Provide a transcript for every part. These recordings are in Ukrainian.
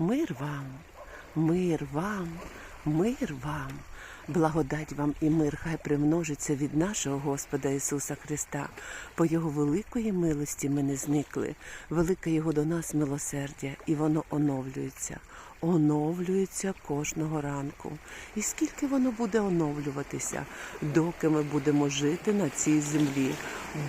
Мир вам, мир вам, мир вам. Благодать вам і мир хай примножиться від нашого Господа Ісуса Христа. По Його великої милості ми не зникли. Велике Його до нас милосердя, і воно оновлюється. Оновлюється кожного ранку. І скільки воно буде оновлюватися, доки ми будемо жити на цій землі,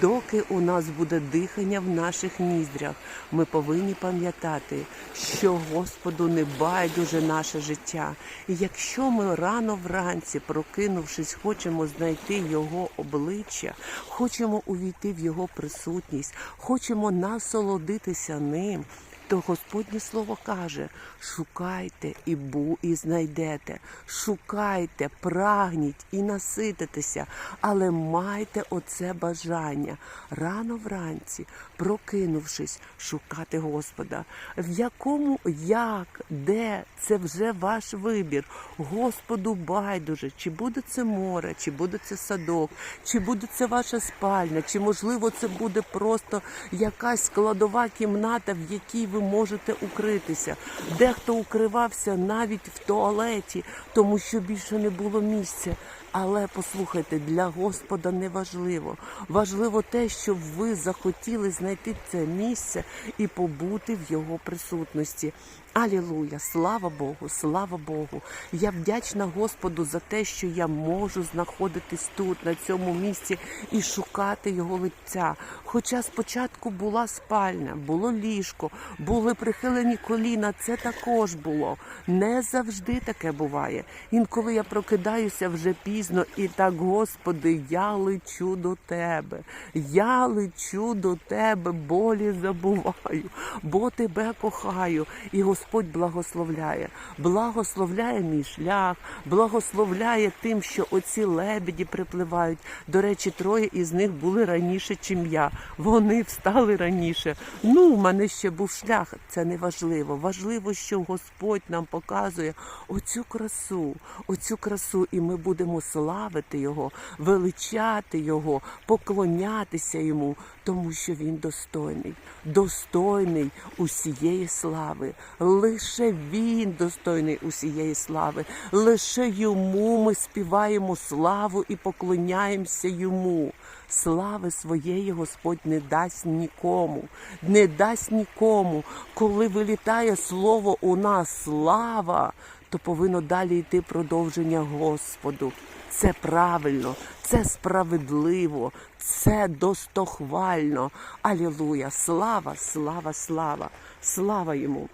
доки у нас буде дихання в наших ніздрях, ми повинні пам'ятати, що Господу не байдуже наше життя. І якщо ми рано вранці, прокинувшись, хочемо знайти Його обличчя, хочемо увійти в Його присутність, хочемо насолодитися ним. То Господнє Слово каже: шукайте і бу, і знайдете, шукайте, прагніть і насититеся, але майте оце бажання. Рано вранці, прокинувшись, шукати Господа. В якому, як, де, це вже ваш вибір. Господу байдуже, чи буде це море, чи буде це садок, чи буде це ваша спальня, чи можливо це буде просто якась складова кімната, в якій ви можете укритися. Дехто укривався навіть в туалеті, тому що більше не було місця. Але послухайте, для Господа не важливо. Важливо те, щоб ви захотіли знайти це місце і побути в його присутності. Алілуя! Слава Богу, слава Богу! Я вдячна Господу за те, що я можу знаходитись тут, на цьому місці, і шукати його лиця. Хоча спочатку була спальня, було ліжко, були прихилені коліна, це також було. Не завжди таке буває. Інколи я прокидаюся вже пізно, і так, Господи, я лечу до тебе. Я лечу до тебе, болі забуваю, бо тебе кохаю. І Господь благословляє. Благословляє мій шлях, благословляє тим, що оці лебеді припливають. До речі, троє із них були раніше, чим я. Вони встали раніше. Ну, у мене ще був шлях. Це не важливо. Важливо, що Господь нам показує оцю красу, оцю красу, і ми будемо славити Його, величати Його, поклонятися йому, тому що він достойний, достойний усієї слави. Лише він достойний усієї слави. Лише йому ми співаємо славу і поклоняємося йому. Слави своєї Господь не дасть нікому, не дасть нікому. Коли вилітає слово у нас слава, то повинно далі йти продовження Господу. Це правильно, це справедливо, це достохвально. Алілуя! Слава, слава, слава, слава йому.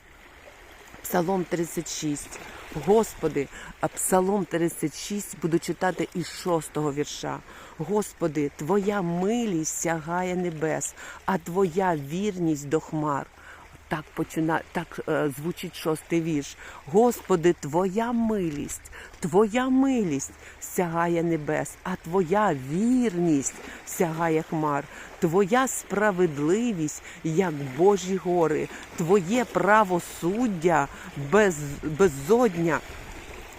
Псалом 36. Господи, Псалом 36 буду читати із шостого вірша. Господи, Твоя милість сягає небес, а Твоя вірність до хмар. Так почина, так е, звучить шостий вірш. Господи, Твоя милість, Твоя милість сягає небес, а Твоя вірність сягає хмар. Твоя справедливість, як Божі гори, Твоє правосуддя без, безодня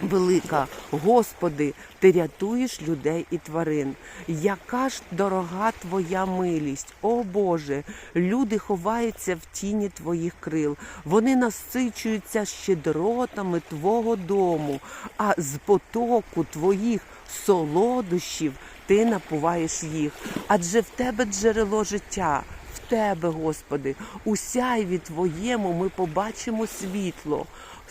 велика. Господи, ти рятуєш людей і тварин. Яка ж дорога твоя милість, о Боже, люди ховаються в тіні твоїх крил. Вони насичуються щедротами Твого дому, а з потоку твоїх солодощів ти напуваєш їх. Адже в тебе джерело життя. Тебе, Господи, у сяйві Твоєму ми побачимо світло.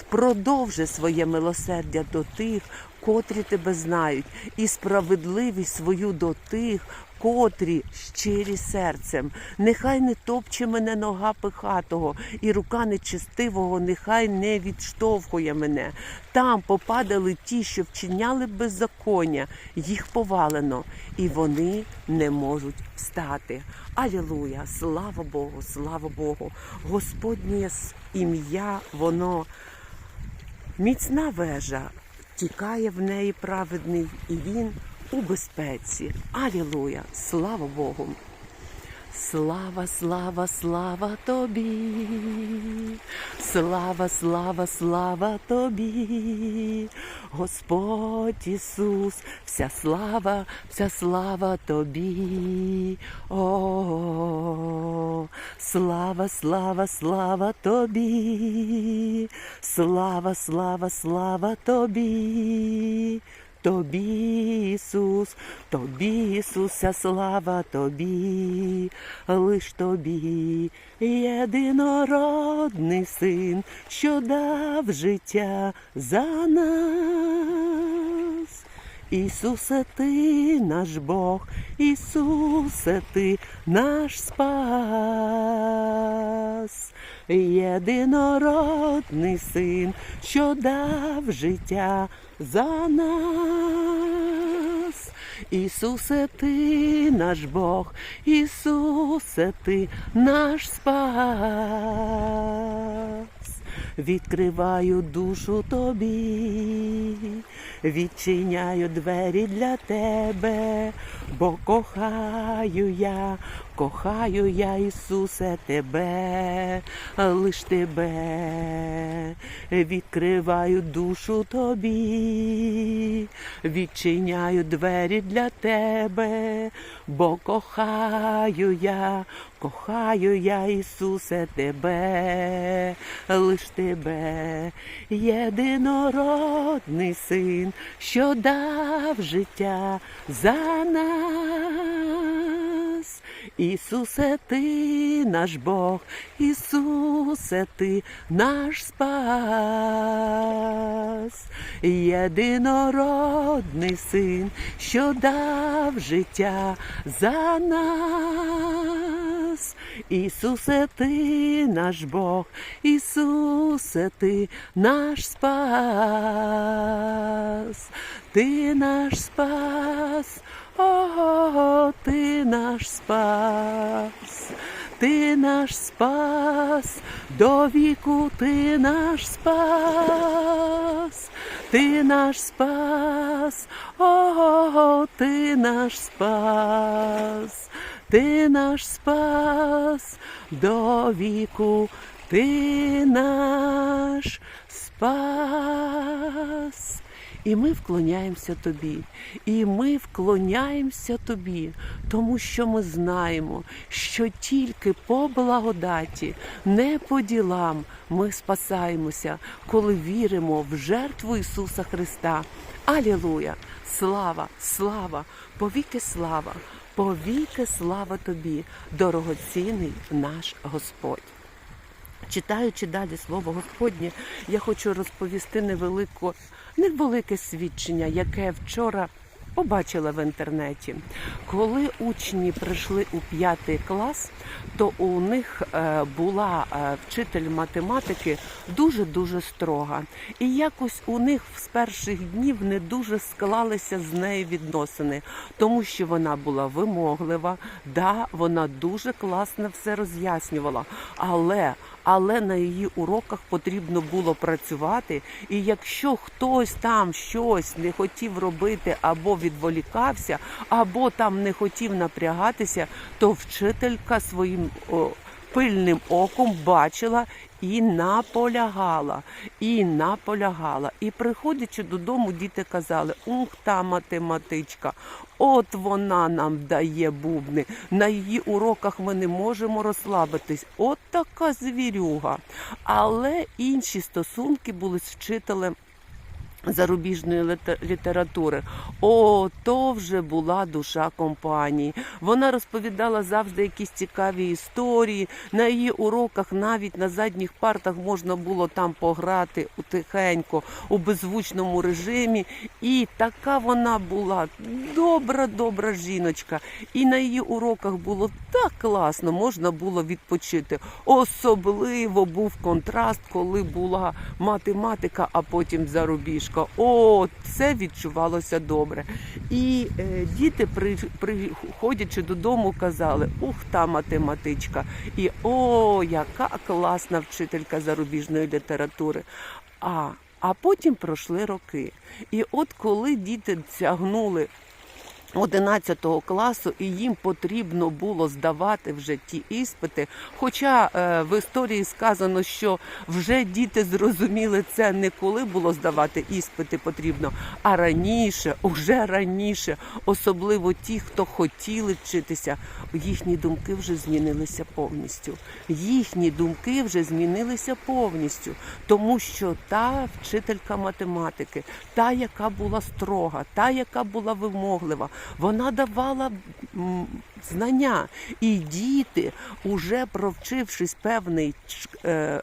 Продовжи своє милосердя до тих, котрі тебе знають, і справедливість свою до тих, котрі щирі серцем. Нехай не топче мене нога пихатого, і рука нечистивого нехай не відштовхує мене. Там попадали ті, що вчиняли беззаконня, їх повалено, і вони не можуть встати. Алілуя! Слава Богу, слава Богу! Господнє ім'я, воно міцна вежа, тікає в неї праведний, і він у безпеці. Алілуя! Слава Богу! Слава, слава, слава тобі, слава, слава, слава тобі, Господь Ісус, вся слава, вся слава тобі. О, слава, слава, слава тобі, Слава, слава, слава тобі, тобі, Ісус, тобі, Ісуся, слава тобі, лиш тобі, єдинородний син, що дав життя за нас. Ісусе, ти наш Бог, Ісусе, ти наш спас, єдинородний син, що дав життя за нас. Ісусе, ти наш Бог, Ісусе, ти наш спас. Відкриваю душу тобі, відчиняю двері для тебе, бо кохаю я, кохаю я, Ісусе, тебе, лиш тебе, відкриваю душу тобі, відчиняю двері для тебе, бо кохаю я, кохаю я, Ісусе, тебе, лиш тебе, єдинородний син, що дав життя за нас. Ісусе, ти наш Бог, Ісусе, ти наш спас, єдинородний син, що дав життя за нас. Ісусе, ти наш Бог, Ісусе, ти наш спас, ти наш спас. О, ти наш спас, ти наш спас, до віку ти наш спас, ти наш спас, о, ти наш спас, ти наш спас, до віку ти наш спас. І ми вклоняємося тобі, і ми вклоняємося тобі, тому що ми знаємо, що тільки по благодаті, не по ділам ми спасаємося, коли віримо в жертву Ісуса Христа. Алілуя! Слава, слава, повіки слава, повіки слава тобі, дорогоцінний наш Господь. Читаючи далі слово Господнє, я хочу розповісти невелику, невелике свідчення, яке вчора побачила в інтернеті. Коли учні прийшли у п'ятий клас, то у них е, була е, вчитель математики дуже-дуже строга. І якось у них з перших днів не дуже склалися з нею відносини, тому що вона була вимоглива, да, вона дуже класно все роз'яснювала. Але але на її уроках потрібно було працювати. І якщо хтось там щось не хотів робити або відволікався, або там не хотів напрягатися, то вчителька своїм пильним оком бачила і наполягала, і наполягала. І приходячи додому, діти казали: Ух, та математичка, от вона нам дає бубни. На її уроках ми не можемо розслабитись. От така звірюга. Але інші стосунки були з вчителем. Зарубіжної літе- літератури. О, то вже була душа компанії. Вона розповідала завжди якісь цікаві історії. На її уроках навіть на задніх партах можна було там пограти утихенько у беззвучному режимі. І така вона була добра, добра жіночка. І на її уроках було так класно, можна було відпочити. Особливо був контраст, коли була математика, а потім зарубіжка. О, це відчувалося добре. І е, діти, при, приходячи додому, казали: Ух, та математичка! І о, яка класна вчителька зарубіжної літератури. А, а потім пройшли роки. І от коли діти тягнули 11 класу, і їм потрібно було здавати вже ті іспити. Хоча е, в історії сказано, що вже діти зрозуміли це не коли було здавати іспити потрібно, а раніше, уже раніше, особливо ті, хто хотіли вчитися, їхні думки вже змінилися повністю. Їхні думки вже змінилися повністю, тому що та вчителька математики, та, яка була строга, та, яка була вимоглива, вона давала знання. І діти, уже провчившись певний е,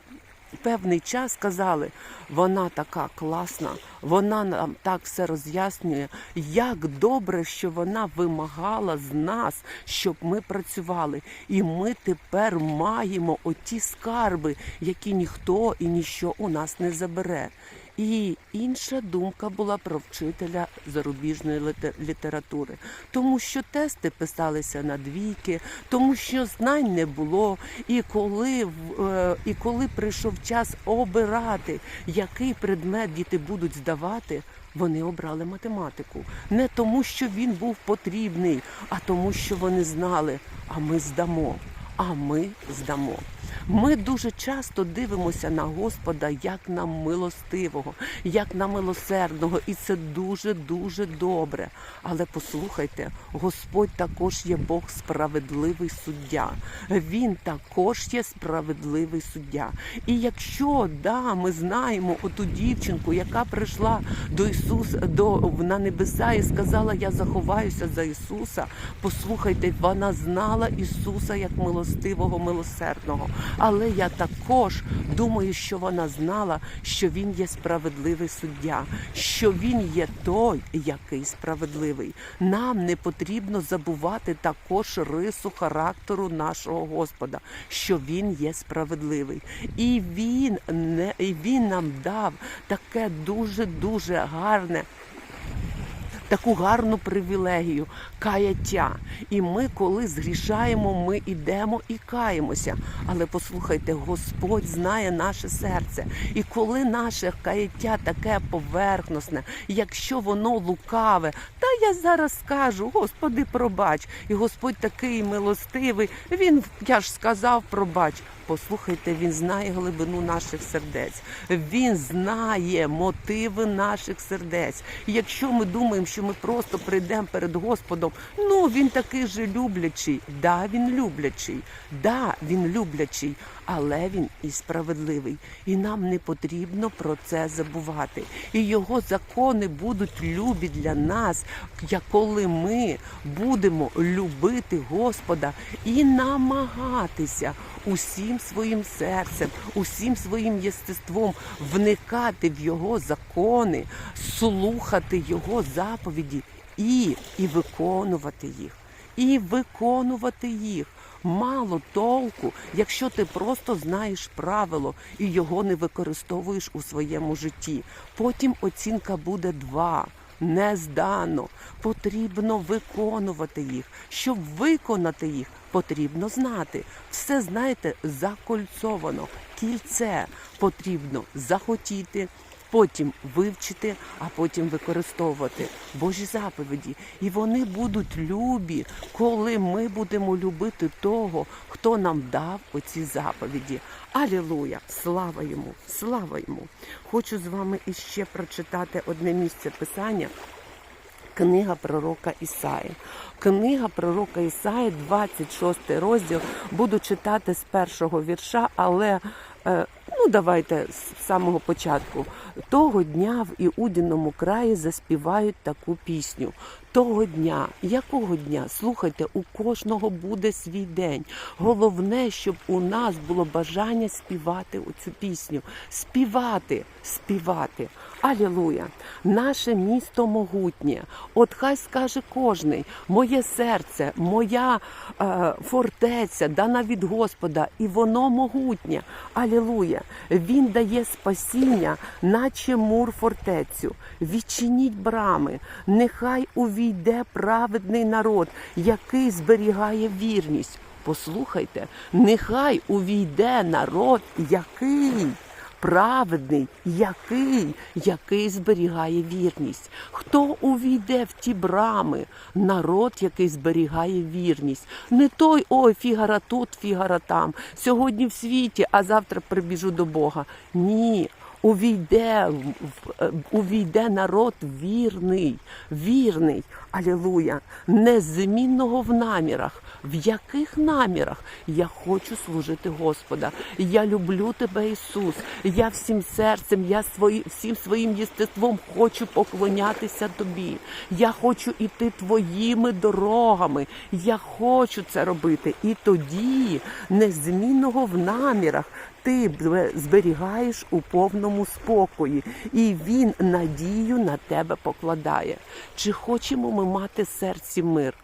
певний час сказали, вона така класна, вона нам так все роз'яснює. Як добре, що вона вимагала з нас, щоб ми працювали. І ми тепер маємо оті скарби, які ніхто і ніщо у нас не забере. І інша думка була про вчителя зарубіжної літератури, тому що тести писалися на двійки, тому що знань не було. І коли, е, і коли прийшов час обирати, який предмет діти будуть здавати, вони обрали математику. Не тому, що він був потрібний, а тому, що вони знали, а ми здамо. А ми здамо. Ми дуже часто дивимося на Господа як на милостивого, як на милосердного, і це дуже дуже добре. Але послухайте, Господь також є Бог справедливий суддя. Він також є справедливий суддя. І якщо да, ми знаємо оту дівчинку, яка прийшла до Ісуса до на небеса і сказала: Я заховаюся за Ісуса. Послухайте, вона знала Ісуса як милостивого, милосердного. Але я також думаю, що вона знала, що він є справедливий суддя, що він є той, який справедливий. Нам не потрібно забувати також рису характеру нашого Господа, що він є справедливий. І він не і він нам дав таке дуже дуже гарне таку гарну привілегію каяття. І ми, коли згрішаємо, ми йдемо і каємося. Але послухайте, Господь знає наше серце. І коли наше каяття таке поверхностне, якщо воно лукаве, та я зараз скажу, Господи, пробач. І Господь такий милостивий. Він, я ж сказав, пробач. Послухайте, він знає глибину наших сердець. Він знає мотиви наших сердець. І якщо ми думаємо, що ми просто прийдемо перед Господом, ну він такий же люблячий. Да, він люблячий, да, він люблячий, але він і справедливий. І нам не потрібно про це забувати. І його закони будуть любі для нас, як коли ми будемо любити Господа і намагатися усім своїм серцем, усім своїм єстеством вникати в його закони, слухати його заповіді і, і виконувати їх. І виконувати їх. Мало толку, якщо ти просто знаєш правило і його не використовуєш у своєму житті. Потім оцінка буде два. Не здано. Потрібно виконувати їх. Щоб виконати їх, потрібно знати. Все, знаєте, закольцовано. Кільце потрібно захотіти, потім вивчити, а потім використовувати Божі заповіді. І вони будуть любі, коли ми будемо любити того, хто нам дав оці заповіді. Алілуя! Слава йому! Слава йому! Хочу з вами іще прочитати одне місце писання. Книга пророка Ісаї. Книга пророка Ісаї, 26 розділ. Буду читати з першого вірша, але ну давайте з самого початку. Того дня в Іудіному краї заспівають таку пісню. Того дня, якого дня? Слухайте, у кожного буде свій день. Головне, щоб у нас було бажання співати оцю пісню. Співати, співати. Алілуя! Наше місто могутнє. От хай скаже кожний, моє серце, моя е, фортеця дана від Господа, і воно могутнє. Алілуя! Він дає спасіння, наче мур фортецю. Відчиніть брами, нехай увійде праведний народ, який зберігає вірність. Послухайте, нехай увійде народ, який праведний, який, який зберігає вірність. Хто увійде в ті брами? Народ, який зберігає вірність. Не той, ой, фігара тут, фігара там. Сьогодні в світі, а завтра прибіжу до Бога. Ні. Увійде, в- увійде народ вірний, вірний, алілуя, незмінного в намірах. В яких намірах я хочу служити Господа? Я люблю тебе, Ісус. Я всім серцем, я свої, всім своїм єстеством хочу поклонятися тобі. Я хочу іти твоїми дорогами. Я хочу це робити. І тоді незмінного в намірах ти зберігаєш у повному спокої, і він надію на тебе покладає. Чи хочемо ми мати в серці мир?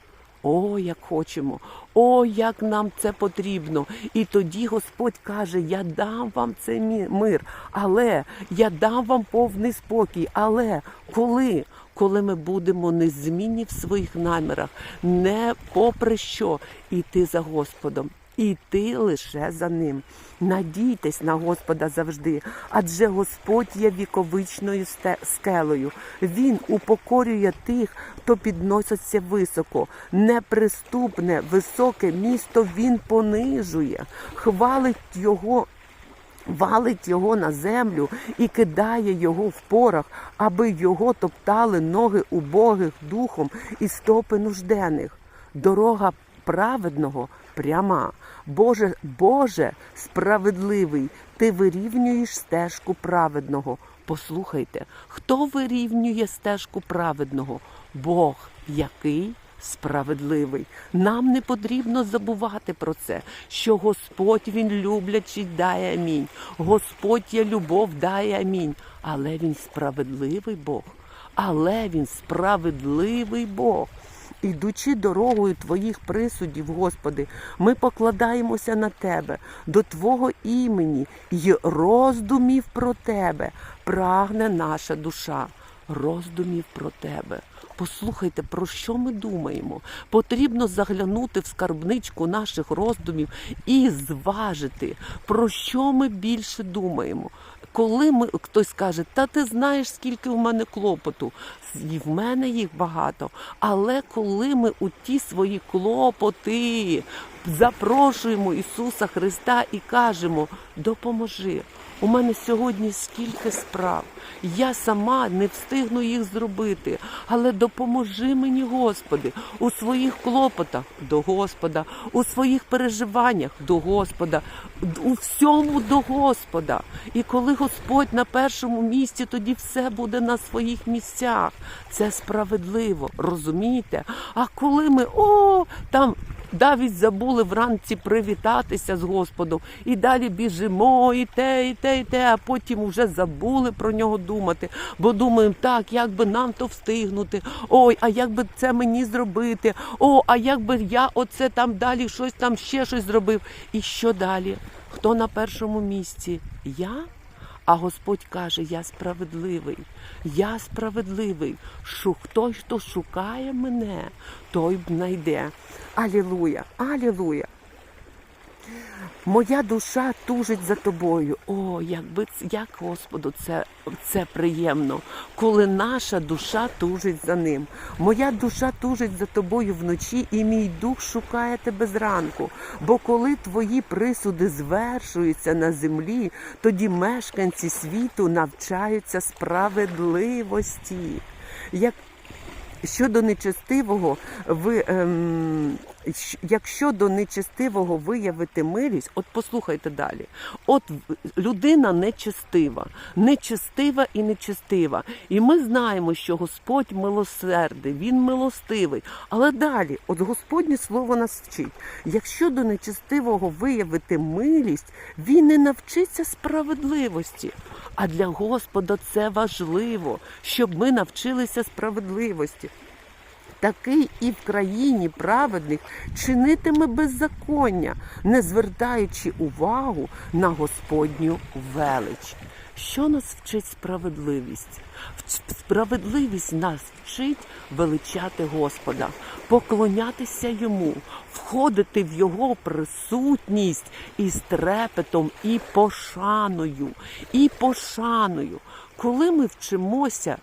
О, як хочемо, о, як нам це потрібно. І тоді Господь каже: Я дам вам цей мир, але я дам вам повний спокій. Але коли? Коли ми будемо незмінні в своїх намірах, не попри що іти за Господом. Іти лише за ним. Надійтесь на Господа завжди, адже Господь є віковичною скелею. Він упокорює тих, хто підноситься високо. Неприступне, високе місто він понижує, хвалить його. Валить його на землю і кидає його в порах, аби його топтали ноги убогих духом і стопи нужденних. Дорога праведного пряма. Боже, Боже, справедливий, ти вирівнюєш стежку праведного. Послухайте, хто вирівнює стежку праведного? Бог, який справедливий. Нам не потрібно забувати про це, що Господь Він люблячий дає амінь. Господь є любов дає амінь. Але Він справедливий Бог. Але Він справедливий Бог. Ідучи дорогою Твоїх присудів, Господи, ми покладаємося на Тебе, до Твого імені й роздумів про Тебе. Прагне наша душа, роздумів про Тебе. Послухайте, про що ми думаємо. Потрібно заглянути в скарбничку наших роздумів і зважити, про що ми більше думаємо. Коли ми хтось каже, та ти знаєш, скільки в мене клопоту, і в мене їх багато. Але коли ми у ті свої клопоти запрошуємо Ісуса Христа і кажемо, допоможи. У мене сьогодні скільки справ. Я сама не встигну їх зробити. Але допоможи мені, Господи, у своїх клопотах до Господа, у своїх переживаннях до Господа, у всьому до Господа. І коли Господь на першому місці, тоді все буде на своїх місцях. Це справедливо, розумієте? А коли ми о там навіть забули вранці привітатися з Господом. І далі біжимо, і те, і те, і те, а потім вже забули про нього думати. Бо думаємо, так, як би нам то встигнути. Ой, а як би це мені зробити? О, а як би я оце там далі щось там ще щось зробив. І що далі? Хто на першому місці? Я? А Господь каже: Я справедливий, я справедливий. Що хтось, хто шукає мене, той знайде. Алілуя, алілуя. Моя душа тужить за тобою. О, якби як Господу це, це приємно, коли наша душа тужить за ним. Моя душа тужить за тобою вночі, і мій дух шукає тебе зранку. Бо коли твої присуди звершуються на землі, тоді мешканці світу навчаються справедливості. Як Щодо нечестивого, ви ем, якщо до нечестивого виявити милість, от послухайте далі. От людина нечестива, нечестива і нечестива. І ми знаємо, що Господь милосердий, Він милостивий. Але далі, от Господнє слово нас вчить. Якщо до нечестивого виявити милість, він не навчиться справедливості. А для Господа це важливо, щоб ми навчилися справедливості. Такий і в країні праведних чинитиме беззаконня, не звертаючи увагу на Господню велич. Що нас вчить справедливість? Справедливість нас вчить величати Господа, поклонятися йому, входити в його присутність із трепетом і пошаною, і пошаною. Коли ми вчимося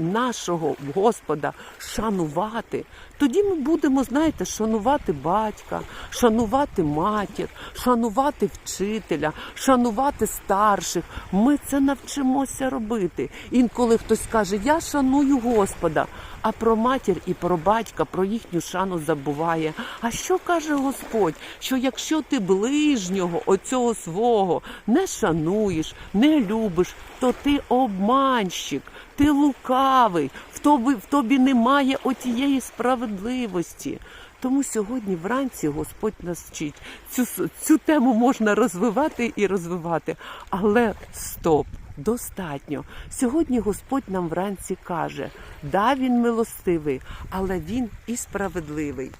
нашого Господа шанувати, тоді ми будемо, знаєте, шанувати батька, шанувати матір, шанувати вчителя, шанувати старших. Ми це навчимося робити. Інколи хтось каже, я шаную Господа, а про матір і про батька, про їхню шану забуває. А що каже Господь? Що якщо ти ближнього, оцього свого, не шануєш, не любиш, то ти обманщик, ти лукавий, в тобі, в тобі немає отієї справедливості. Тому сьогодні вранці Господь нас вчить. Цю, цю тему можна розвивати і розвивати, але стоп. Достатньо. Сьогодні Господь нам вранці каже: да, він милостивий, але він і справедливий.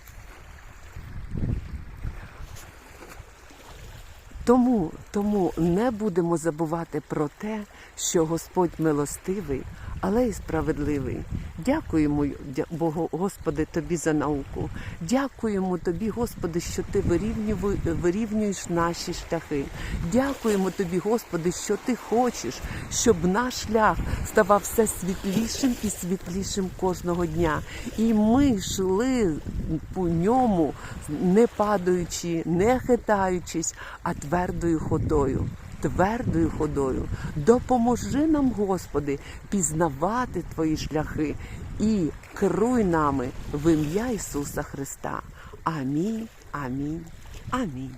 Тому, тому не будемо забувати про те, що Господь милостивий, але й справедливий. Дякуємо Богу, Господи, Тобі за науку. Дякуємо Тобі, Господи, що Ти вирівнюєш наші шляхи. Дякуємо Тобі, Господи, що Ти хочеш, щоб наш шлях ставав все світлішим і світлішим кожного дня. І ми йшли по ньому, не падаючи, не хитаючись, а твердою ходою. Твердою ходою. Допоможи нам, Господи, пізнавати Твої шляхи і керуй нами в ім'я Ісуса Христа. Амінь, амінь, амінь.